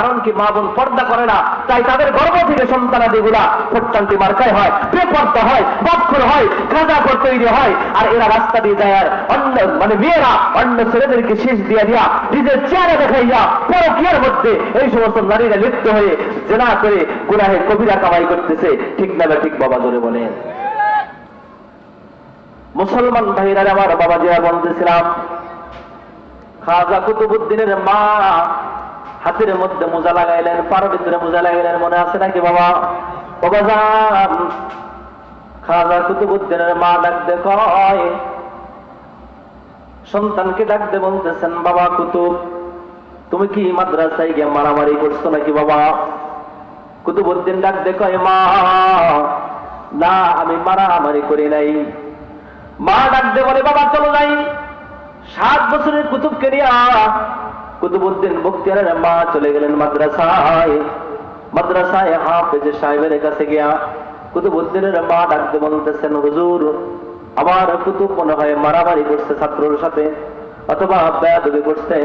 কারণ কি মা বোন পর্দা করে না, তাই তাদের গর্ভ থেকে সন্তানাদি গুলা প্রত্যান্তি মার্কায় হয় বেপর্দা হয়, বক্ষর হয়, গাঁজা করে তৈরি হয়, আর এরা রাস্তা দিয়ে যায় আর অন্য মানে মেয়েরা অন্য ছেলেদেরকে শেষ দিয়ে দিয়া নিজের চেহারা দেখাইয়া পরকিয়ার মধ্যে এই সমস্ত নারীরা লিপ্ত হয়ে জেনা করে গুনাহে কবিরা কামাই করতেছে। ঠিক না ঠিক বাবা ধরে বলেন। মুসলমান ভাইরা আমার বাবা জিয়া বলতেছিলাম, খাজা কুতুবুদ্দিনের মা হাতের মধ্যে মোজা লাগাইলেন, পার ভিতরে মোজা লাগাইলেন, মনে আছে নাকি বাবা? বাবা খাজা কুতুবুদ্দিনের মা ডাকতে কয়, সন্তানকে ডাকতে বলতেছেন, বাবা কুতুব, তুমি কি মাদ্রাসায় গিয়ে মারামারি করছ নাকি বাবা? কুতুবুদ্দিন ডাকতে কয়, মা, না, আমি মারামারি করি নাই। মা ডাকতে বলে, বাবা, চলো যাই। সাত বছরের কুতুবকে নিয়া কুতুবুদ্দিন বক্তিয়ারের মা চলে গেলেন মাদ্রাসায়। মাদ্রাসায় হাফেজ সাহেবের কাছে গিয়া কুতুবুদ্দিনের মা ডাকতে বলতেছেন, হুজুর, আমার কুতুব মনে হয় মারামারি করছে ছাত্রর সাথে অথবা বেয়াদবি করছে।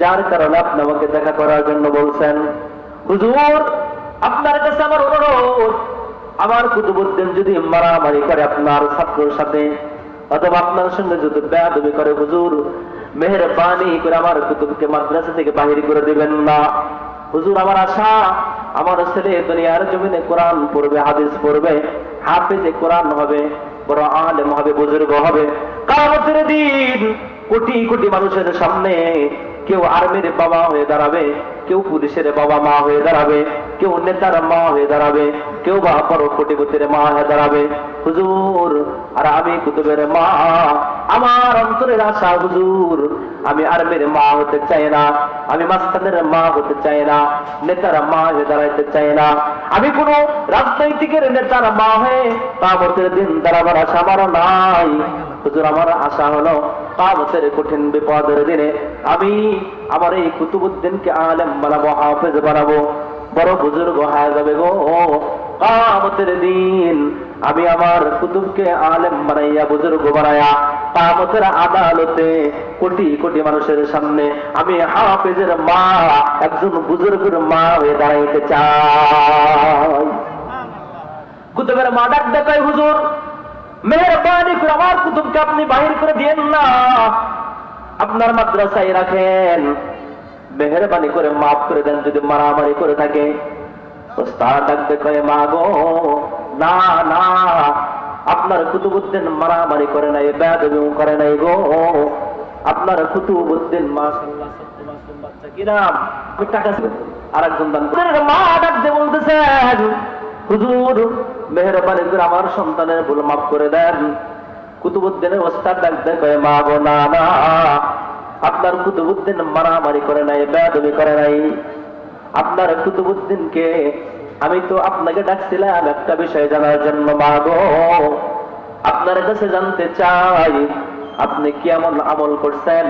যার কারণে আপনি আমাকে দেখা করার জন্য বলছেন। হুজুর, আপনার কাছে আমার অনুরোধ, আমার কুতুবুদ্দিন যদি মারামারি করে আপনার ছাত্রর সাথে, অথবা আপনার সঙ্গে যদি বেয়াদবি করে, হুজুর মেহরবানি করে আমার কুতুবকে মাদ্রাসা থেকে বাহির করে দিবেন না। হুজুর, আমার আশা, আমার ছেলে দুনিয়ার জমিনে কোরআন পড়বে, হাদিস পড়বে কোরআন হবে, বড় আলেম হবে, বুজুর্গ হবে। কামতের দিন কোটি কোটি মানুষের সামনে কেউ আর্মির বাবা হয়ে দাঁড়াবে, কেউ পুলিশের বাবা মা হয়ে দাঁড়াবে। কেউ নেতার মা হয়ে দাঁড়াবে, কেউ বা কোটিপতির মা হয়ে দাঁড়াবে। হুজুর, আর আমি কুতুবের মা। আমার অন্তরের আশা, হুজুর, আমি আর্মির মা হতে চাই না, আমি মাস্তানের মা হতে চাই না, নেতার মা হয়ে দাঁড়াইতে চাই না। আমি কোন রাজনৈতিকের নেতার মা হয়ে কামতের দিন দাঁড়াবার আশা আমার নাই। হুজুর, আমার আশা হলো কামতের কঠিন বিপদের দিনে আমি আমার এই কুতুবুদ্দিনকে আলেম বানাবো, হাফেজ বানাবো। বড় বুজুর্গ হয়ে যাবে গো। কামতের দিন আমি আমার কুতুবকে আলেম বানাইয়া, বুজুর্গ বানাইয়া কামতের আদালতে কোটি কোটি মানুষের সামনে আমি হাফেজের মা, একজন বুজুর্গের মা হয়ে দাঁড়াইতে চাই। কুতুবের মা ডাক দেখায়, হুজুর, মেহরবানি করে আমার কুতুবকে আপনি বাহির করে দিয়েন না। আপনার মাদ্রাসায় রাখেন। মেহরবানি করে মাফ করে দেন যদি মারামারি করে থাকে। ওস্তাদ ডাকতে কয়ে, মা গো, না না, আপনার কুতুবুদ্দিন মারামারি করে নাই বেদবি করে নাই গো। আপনার কুতুবুদ্দিন মাশাআল্লাহ মা আমার সন্তানের ভুল মাফ করে দেন। কুতুবুদ্দিনের ওস্তাদ ডাকতে কয়ে, মা গো, না না আপনার কুতুবুদ্দিন মারামারি করে নাই বেদবি করে নাই। আপনার কুতুবুদ্দিনকে আমি তো আপনাকে ডাকছিলাম একটা বিষয় জানার জন্য মাগো আপনার কাছে জানতে চাই, আপনি কি এমন আমল করছেন?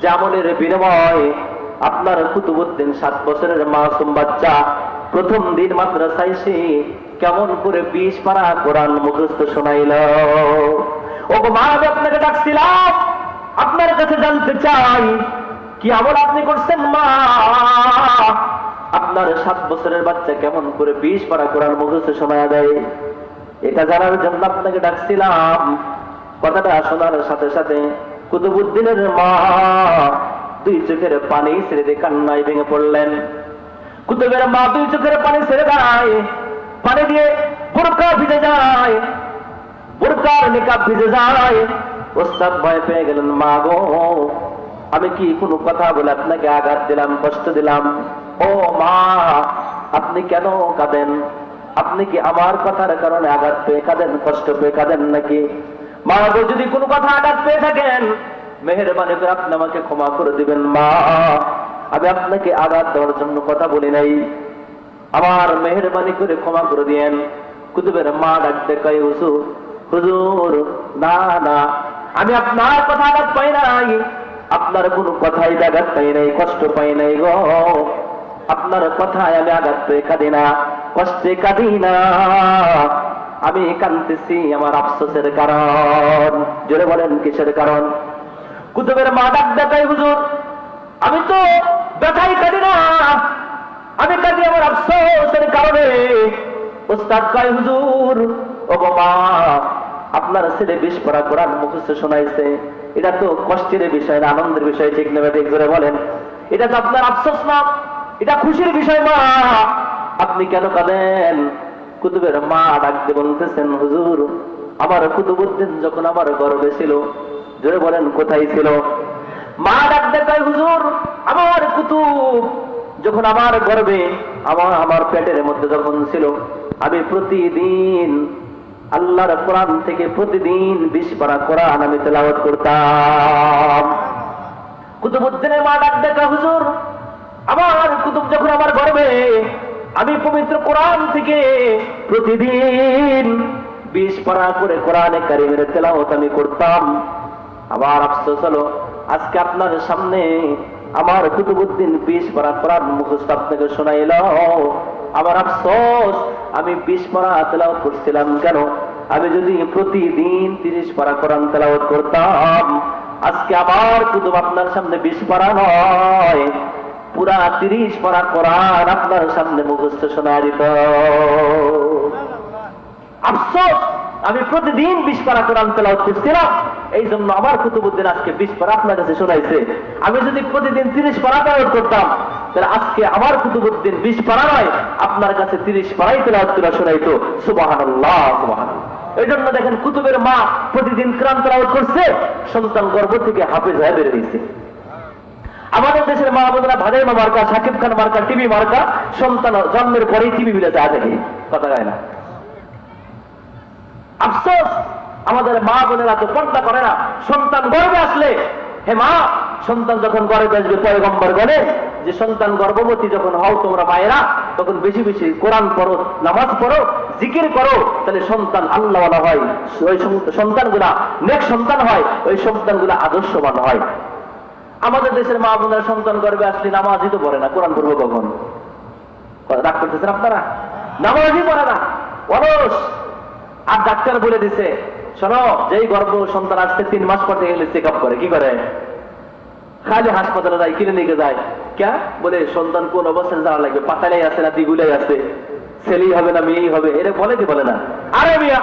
যে আমলের বিনিময় আপনার কুতুবুদ্দিন সাত বছরের মাসুম বাচ্চা প্রথম দিন মাদ্রাসায় সে কেমন করে বিষ পারা কোরআন মুখস্থ শোনাইল। ও মা আপনাকে ডাকছিলাম। আপনার কাছে জানতে চাই, কি আমল আপনি করছেন মা? আপনার সাত বছরের বাচ্চা কেমন করে বিষ পারা কোরআন মুখস্থ শোনা দেয় এটা জানার জন্য আপনাকে ডাকছিলাম। কথাটা শোনার সাথে সাথে কুতুবুদ্দিনের মা দুই চোখের পানি ছেড়ে দিয়ে কান্নায় ভেঙে পড়লেন। কুতুবের মা দুই চোখের পানি ছেড়ে দেয়, পানি দিয়ে বোরকা ভিজে যায়, বোরকার নিকাব ভিজে যায়। ওস্তাদ ভয় পেয়ে গেলেন, মা গো, আমি কি কোনো কথা বলে আপনাকে আঘাত দিলাম, কষ্ট দিলাম? ও মা, আপনি কেন কাঁদেন? আপনি কি আমার কথার কারণে আঘাত পেয়ে কাঁদেন, কষ্ট পেয়ে কাঁদেন নাকি? মা গো, যদি কোনো কথা আঘাত পেয়ে থাকেন, মেহরবানি করে আপনি আমাকে ক্ষমা করে দিবেন, মা। আমি আপনাকে আঘাত দেওয়ার জন্য কথা বলি নাই। আমার মেহরবানি করে ক্ষমা করে দিয়েন। কুতুবের মা ডাকতে কই হুজুর হুজুর, না না আমি আপনার কথা আঘাত পাই নাই। আপনার কোন কথাই আঘাত পাই নাই, কষ্ট পাই নাই গো। আপনার কথায় আমি আঘাত পেয়ে কাঁদি না, কষ্টে কাঁদি না। আমি কাঁদতেছি আমার আফসোসের কারণ, জোরে বলেন কিসের কারণ? কুতুবের মা ডাক দেখাই হুজুর, আমি তো দেখাই কাঁদি না, আমি কাঁদি আমার আফসোসের কারণে। ওস্তাদ কয়, হুজুর, ও বাবা আপনার ছেলে বিশ পড়া কোরআন মুখস্থ শোনাইছে। এটা তো কষ্টের বিষয় না, আনন্দের বিষয়, ঠিক নেবে ঠিক করে বলেন। এটা তো আপনার আফসোস না, এটা খুশির বিষয় মা আপনি কেন কাঁদেন? কুতুবের মা ডাকতে বলতেছেন, হুজুর, আমার কুতুবুদ্দিন যখন আমার গর্বে ছিল, জোরে বলেন কোথায় ছিল? মা ডাকতে কয়, হুজুর, আমার কুতুব যখন আমার গর্বে, আমার আমার পেটের মধ্যে যখন ছিল, আমি প্রতিদিন আল্লাহর কোরআন থেকে প্রতিদিন বিশ পারা কোরআন আমি তেলাওয়াত করতাম। কুতুবুদ্দিনের মা ডাক দেখা হুজুর, আমার কুতুব যখন আমার গর্বে আমি পবিত্র কোরআন থেকে প্রতিদিন বিশ পারা করে কোরআনে কারিমের তেলাওয়াত আমি করতাম। আবার আফসোস হলো, আজকে আপনার সামনে আমার কুতুবুদ্দিন বিশ পারা কোরআন মুখস্থ আপনাকে শোনাইল। আমার আফসোস, আমি বিশ পারা তেলাওয়াত করছিলাম কেন? আমি যদি প্রতিদিন তিরিশ পারা কোরআন তেলাওয়াত করতাম, আজকে আবার কুতুব আপনার সামনে বিশ পারা নয়, পুরা তিরিশ পারা কোরআন আপনার সামনে মুখস্থ শোনা দিত। আফসোস, আমি প্রতিদিন বিশ পারা কোরআন তেলাওয়াত করছিলাম এই জন্য আমার কুতুবুদ্দিন আজকে বিশ পারা আপনার কাছে শোনাইছে। আমি যদি প্রতিদিন তিরিশ পারা তেলাওয়াত করতাম তাহলে আজকে আমার কুতুবুদ্দিন বিশ পারা নয়, আপনার কাছে তিরিশ পারাই তেলাওয়াত করে শোনাইতো, সুবহানাল্লাহ এই জন্য দেখেন কুতুবের মা প্রতিদিন করছে, সন্তান থেকে হাফেজ হয়ে আমাদের দেশের মা বোনেরা মা মার্কা, সাকিব খান মার্কা, টিভি মার্কা, সন্তান জন্মের পরেই টিভি মিলে দেখে, কথা না। আফসোস, আমাদের মা বোনেরা তো পর্দা করে না, সন্তান গর্বে আসলে, হে মা সন্তান যখন গর্বে আসবে পয়গম্বর বলে যে, সন্তান গর্ভবতী যখন হও তোমরা মায়েরা, তখন বেশি বেশি কোরআন পড়ো, নামাজ পড়ো, জিকির করো, তাহলে সন্তান আল্লাহওয়ালা হয়। ওই সন্তানগুলা নেক সন্তান হয়, ওই সন্তানগুলা আদর্শবান হয়। আমাদের দেশের মা বোনের সন্তান গর্বে আসলে নামাজই তো পড়ে না, কোরআন পড়ব কখন? রাগ করতেছেন আপনারা? নামাজই পড়ে না, অলস। আর ডাক্তার বলে দিছে, শোনো, যেই গর্ভ সন্তান আসছে, তিন মাস পর থেকে চেক আপ করে, কি করে? খালি হাসপাতালে যায় কিনে ক্লিনিকে যায়। কে বলে, সন্তান কোন অবস্থায় যাওয়া লাগবে? পাতালাই আছে না, দিগুলাই আছে? ছেলেই হবে না, মেয়েই হবে? এটা বলে কি বলে না? আরে মিয়া!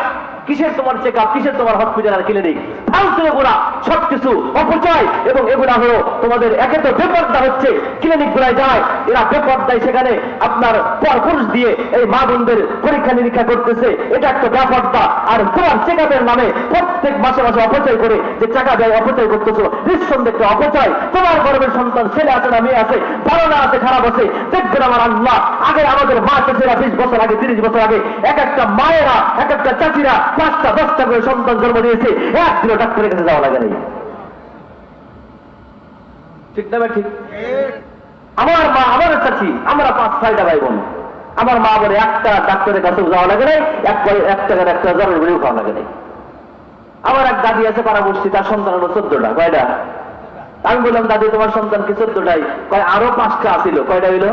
কিসের তোমার চেক আপ কিসের তোমার হসপিটাল আর ক্লিনিক ফালতু এগুলা সবকিছু অপচয় এবং এগুলা হলো তোমাদের একে তো বেপর্দা হচ্ছে ক্লিনিক গুলাই যায়, এরা বেপর্দায় সেখানে আপনার পর পুরুষ দিয়ে এই মা বোনদের পরীক্ষা নিরীক্ষা করতেছে, এটা একটা বেপর্দা। আর তোমার চেক আপের নামে প্রত্যেক মাসে মাসে অপচয় করে যে টাকা দেয়, অপচয় করতেছো, নিঃসন্দেহ অপচয়। তোমার গর্বের সন্তান, ছেলে আছে না মেয়ে আছে ভালো না আছে, খারাপ আছে, দেখবেন আমার আল্লাহ, আগে আমাদের মা চাষিরা বিশ বছর আগে, তিরিশ বছর আগে এক একটা মায়েরা, এক একটা চাষিরা পাঁচটা, দশটা করে সন্তান জন্ম দিয়েছে একদিনও ডাক্তারের কাছে যাওয়া লাগে নাই। ঠিক না ঠিক? আমার মা, আমার চাচি, আমরা পাঁচ, ছয়টা ভাই বোন আমার মা বলে, একটা ডাক্তারের কাছে যাওয়া লাগে নাই, এক পয়- এক টাকার একটা জ্বরের বেড়েও খাওয়া লাগে নাই। আমার এক দাদি আছে পাড়া বসছি তার সন্তান হলো চোদ্দটা, কয়টা? আমি বললাম, দাদি, তোমার সন্তান কি চোদ্দটাই কয়, আরও পাঁচটা আছিল। কয়টা হইল?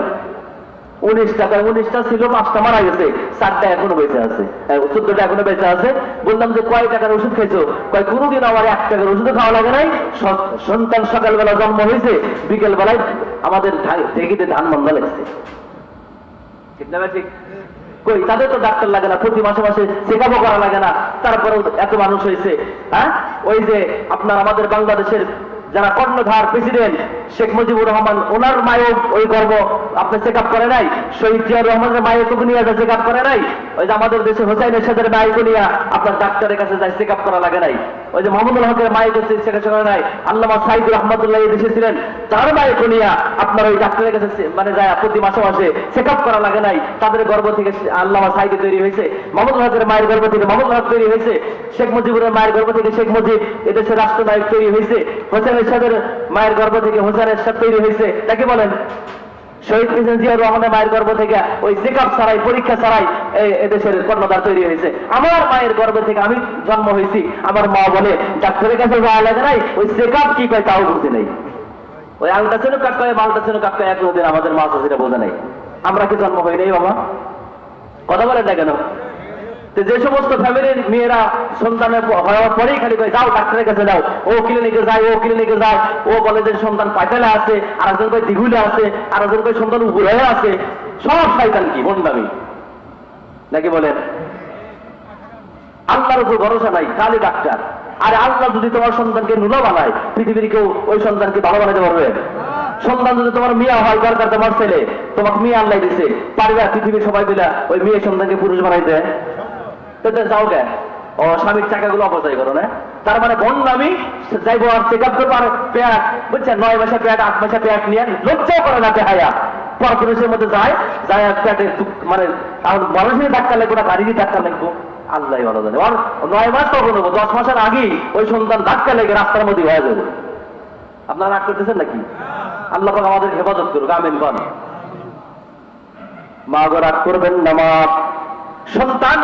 হ্যাঁ, সকালবেলা জন্ম হয়েছে বিকেল বেলায় আমাদের ঢেকিতে ধান বন্ধ ঠিক কই তাদের তো ডাক্তার লাগে না প্রতি মাসে মাসে চেক করা লাগে না। তারপরেও এত মানুষ হয়েছে হ্যাঁ? ওই যে আপনার আমাদের বাংলাদেশের যারা কর্ণধার প্রেসিডেন্ট শেখ মুজিবুর রহমান, ওনার মায়েও ওই গর্ব আপনি চেক আপ করে নাই? শহীদ জিয়াউর রহমানের মায়ের তো নিয়ে চেক আপ করে নাই? ওই যে আমাদের দেশে হোসাইন এরশাদের মায়ের নিয়ে আপনার ডাক্তারের কাছে যায় চেক আপ করা লাগে নাই। ওই যে মোহাম্মদুল হকের মায়ের কাছে চেক আপ করে নাই। আল্লামা সাইদ রহমতুল্লাহ দেশে ছিলেন। তার মায়ের নিয়ে আপনার ওই ডাক্তারের কাছে মানে যায় প্রতি মাসে মাসে চেক আপ করা লাগে নাই। তাদের গর্ভ থেকে আল্লামা সাইদে তৈরি হয়েছে। মোহাম্মদ হকের মায়ের গর্ভ থেকে মোহাম্মদ হক তৈরি হয়েছে। শেখ মুজিবুরের মায়ের গর্ভ থেকে শেখ মুজিব এদেশের রাষ্ট্রনায়ক তৈরি হয়েছে। হোসেন এরশাদের মায়ের গর্ভ থেকে হোসেন এরশাদ তৈরি হয়েছে। তাকে বলেন, শহীদ প্রেসিডেন্ট জিয়াউর রহমানের মায়ের গর্ভ থেকে ওই চেক আপ ছাড়াই, পরীক্ষা ছাড়াই এদেশের কর্ণধার তৈরি হয়েছে। আমার মায়ের গর্ভ থেকে আমি জন্ম হয়েছি। আমার মা বলে, ডাক্তারের কাছে যাওয়া লাগে নাই, ওই চেক আপ কি কয় তাও বুঝতে নেই। ওই আলটা ছিল কাকা মালটা ছিল কাকা এক আমাদের মা সেটা বোঝা নাই। আমরা কি জন্ম হই নাই, বাবা? কথা বলে না কেন? যে সমস্ত ফ্যামিলির মেয়েরা সন্তানের হওয়ার পরেই খালি কয়, যাও, ডাক্তারের কাছে যাও। ও ক্লিনিকে যায়, ও ক্লিনিকে যায়। ও বলে যে সন্তান পাইতেলে আছে আর একজন কয় দিঘুলে আছে আর একজন কয় সন্তান উপরে আছে। সব শয়তান কি, বন্দামি? নাকি বলেন? আল্লাহর উপর ভরসা নাই, খালি ডাক্তার। আরে আল্লাহ যদি তোমার সন্তানকে নুলা বানায়, পৃথিবীর কেউ ওই সন্তানকে ভালো বানাতে পারবে? সন্তান যদি তোমার মিয়া হয়, দরকার তোমার ছেলে, তোমাকে মেয়ে আল্লাহ দিছে পারবে আর পৃথিবীর সবাই মিলা ওই মেয়ে সন্তানকে পুরুষ বানাইতে যাও কে ও, স্বামীর টাকাগুলো অপচয় করো না। তার মানে বোন আমি যাইবো আর চেক আপ বুঝছেন? নয় মাসে আট মাসে নিয়ে লজ্জাও করে না পরপুরুষের মধ্যে যায় যায় মানে মানুষের লাগবে না গাড়িরই লাগবো। আল্লাহ ভালো জানে। আর নয় মাস কখন নেব দশ মাসের আগেই ওই সন্তান ধাক্কা লেগে রাস্তার মধ্যে হয়ে যাবে। আপনারা রাগ করতেছেন নাকি? আল্লাহ পাক আমাদের হেফাজত করুক, আমিন কন মা গো, রাগ করবেন না মা। সন্তান